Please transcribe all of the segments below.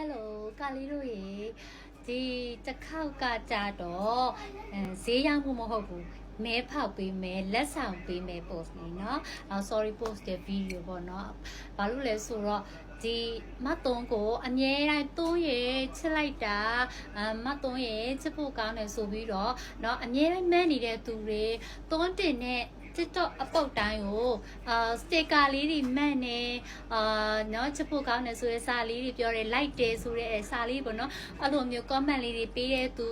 ယ်လိုကာလီတို့ရေဒီတစ်ခေါက်ကကြတော့အဲဈေးရောက်မှုမဟုတ်ဘူးမဲဖောက်ပေးမယ်လက်ဆောင်ပေးမယ် post နေเนาะအော် sorry post တဲ့ video ပေါ့เนาะဘာလို့လဲဆိုတော့ဒီမတ်တုံးကိုအမြဲတမ်းတွန်းရချစ်လိုက်တာအမတ်တုံးရချစ်ဖို့ကောင်းတယ်ဆိုပြီးတော့เนาะအမြဲတမ်းမဲနေတဲ့သူတွေတွန်းတင်တဲ့ TikTok အပုတ်တိုင်းကိုအာစတစ်ကာလေးတွေမှတ်နေအာเนาะချစ်ဖို့ကောင်းတယ်ဆိုတဲ့စာလေးတွေပြောတယ် like တယ်ဆိုတဲ့စာလေးပေါ့เนาะအဲ့လိုမျိုး comment လေးတွေပေးတဲ့သူ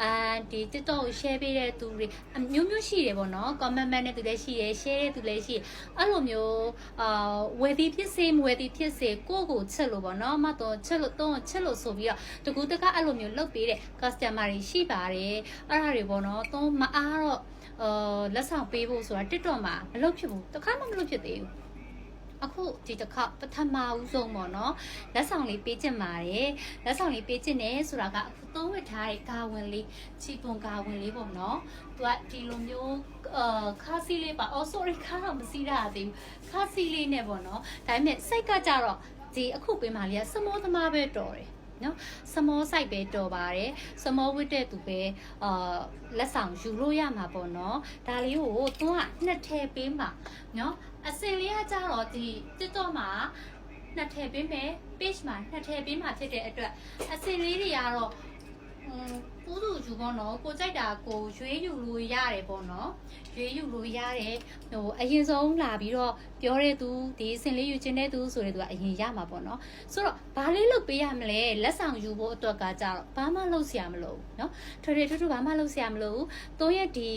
အာဒီ TikTok ကို share ပေးတဲ့သူတွေအမျိုးမျိုးရှိတယ်ပေါ့เนาะ comment မှတ်တဲ့သူလည်းရှိတယ် share တဲ့သူလည်းရှိတယ်အဲ့လိုမျိုးအာဝယ်သည်ဖြစ်စေမဝယ်သည်ဖြစ်စေကိုယ့်ကိုချစ်လို့ပေါ့เนาะမတော့ချစ်လို့တော့ချစ်လို့ဆိုပြီးတော့တကူတကအဲ့လိုမျိုးလုပ်ပေးတဲ့ customer တွေရှိပါတယ်အဲ့ဒါတွေပေါ့เนาะတော့မအားတော့ အာလက်ဆောင်ပေးဖို့ဆိုတာ TikTok မှာမလုပ်ဖြစ်ဘူးတစ်ခါမှမလုပ်ဖြစ်သေးဘူးအခုဒီတစ်ခါပထမဦးဆုံးပေါ့နော်လက်ဆောင်လေးပေးချင်ပါတယ်လက်ဆောင်လေးပေးချင်တယ်ဆိုတာကအခုသုံးဝတ်ထားတဲ့ကာဝင်လေးချီပွန်ကာဝင်လေးပေါ့နော်သူကဒီလိုမျိုးအာခါစီလေးပါ oh sorry ခါတော့မစီးရသေးဘူးခါစီလေးနဲ့ပေါ့နော်ဒါပေမဲ့စိတ်ကကြတော့ဒီအခုပေးမှလေးကစမောသမားပဲတော်တယ် နော်စမော site ပဲတော်ပါတယ်စမောဝတ်တဲ့သူပဲအာလက်ဆောင်ယူလို့ရမှာပေါ့နော်ဒါလေးကိုသူကနှစ်ထည့်ပေးမှာနော်အစင်လေးကကြတော့ဒီ TikTok မှာနှစ်ထည့်ပေးမယ် page မှာနှစ်ထည့်ပေးမှာဖြစ်တဲ့အတွက်အစင်လေးတွေကတော့ ကိုယ်သူယူပေါ့နော်ကိုကြိုက်တာကိုရွေးယူလို့ရတယ်ပေါ့နော်ရွေးယူလို့ရတယ်ဟိုအရင်ဆုံးလာပြီးတော့ပြောတဲ့သူဒီစင်လေးယူခြင်းတဲ့သူဆိုတဲ့သူကအရင်ရမှာပေါ့နော်ဆိုတော့ဘာလေးလုပ်ပေးရမလဲလက်ဆောင်ယူဖို့အတွက်ကကြတော့ဘာမှလုပ်စရာမလိုဘူးနော်ထထထထဘာမှလုပ်စရာမလိုဘူးသူရဲ့ဒီ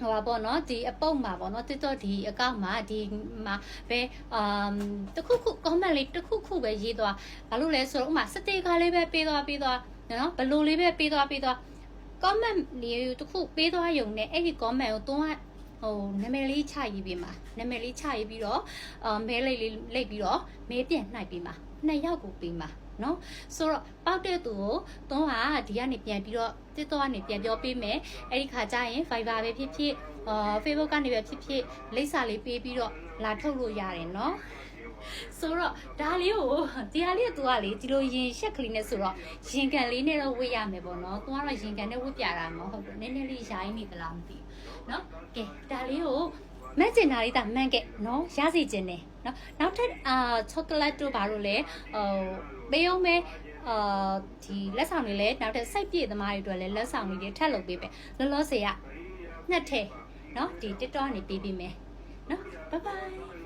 ဟိုပါပေါ့နော်ဒီအပုတ်မှာပေါ့နော် TikTok ဒီအကောင့်မှာဒီမှာပဲအမ်တခုခု comment လေးတခုခုပဲရေးသွားဘာလို့လဲဆိုတော့ဥမာစတေကာလေးပဲပေးသွားပေးသွား နော်ဘလိုလေးပဲပေးသွားပေးသွား comment လေးတခုပေးသွားယုံနဲ့အဲ့ဒီ comment ကိုတွန်းဟိုနာမည်လေးချရေးပြီးမှာနာမည်လေးချရေးပြီးတော့အာမဲလေးလေးလိတ်ပြီးတော့မဲပြန်နှိုက်ပြီးမှာနှစ်ယောက်ကိုပြီးမှာနော်ဆိုတော့ပောက်တဲ့သူကိုတွန်းဟာဒီကနေပြန်ပြီးတော့တစ်တော့ကနေပြန်ပြောပေးမယ်အဲ့ဒီခါကျရင် Viber ပဲဖြစ်ဖြစ်အာ Facebook ကနေပဲဖြစ်ဖြစ်လိပ်စာလေးပေးပြီးတော့လာထုတ်လို့ရတယ်နော် ဆိုတော့ဒါလေးကိုဒီဟာလေးကသူကလေဒီလိုရင်ရှက်ကလေးနဲ့ဆိုတော့ရင်ကန်လေးနဲ့တော့ဝတ်ရမယ်ပေါ့နော်သူကတော့ရင်ကန်နဲ့ဝတ်ပြတာမဟုတ်ဘူးနည်းနည်းလေးရိုင်းနေသလားမသိဘူးနော်ကဲဒါလေးကိုမက်ကျင်တာလေးတာမှန်ကဲနော်ရစီခြင်းနေနော်နောက်ထပ်အာချောကလက်တို့ဘာလို့လဲဟိုပေးအောင်မဲအာဒီလက်ဆောင်တွေလည်းနောက်ထပ်စိုက်ပြည့်သမားတွေအတွက်လည်းလက်ဆောင်တွေထပ်လုပ်ပေးပဲလောလောဆယ်ကနှစ်ထည့်နော်ဒီ TikTok ကနေပေးပေးမယ်နော် bye bye